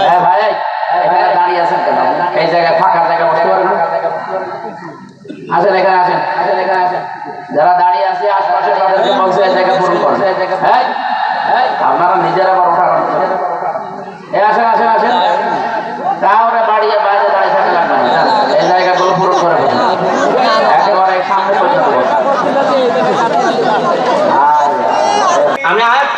হ্যাঁ। ভাই এখানে দাঁড়িয়ে আছেন কেন? এই জায়গায় ফাঁকা জায়গা বসতে পারেন আসেন এখানে আসেন আসেন এখানে আসেন। যারা দাঁড়িয়ে আছে আশপাশে তাদেরকে বলছে এই জায়গা পূরণ করেন। হ্যাঁ আপনারা নিজেরা বড় ওঠা এ আসেন আসেন আসেন। কাউরে বাড়িয়ে বাইরে দাঁড়িয়ে থাকা লাগবে না। এই জায়গাগুলো পূরণ করে একেবারে সামনে পর্যন্ত আমি পরে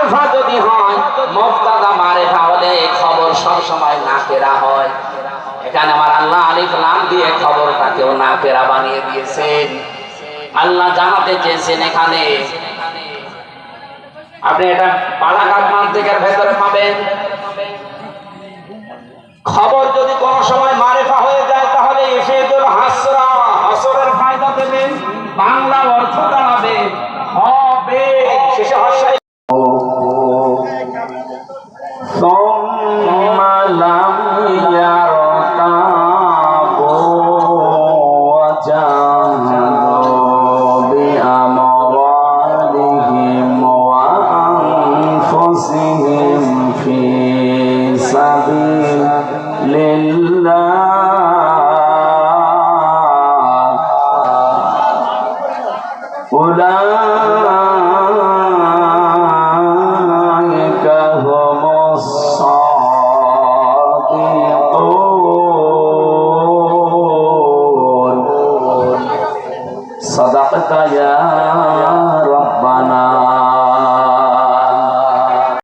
মারেফা যদি হয় মুবতাদা মারেফা হলে খবর সব সময় নাকেরা হয়। এখানে আমার আল্লাহ আলিফ লাম দিয়ে খবরটাকেও নাকেরা বানিয়ে দিয়েছেন। আল্লাহ জানাতে চেয়েছেন এখানে। আপনি এটা বালাঘাট মান্তিকের ভেতরে পাবেন। খবর som তাকায়া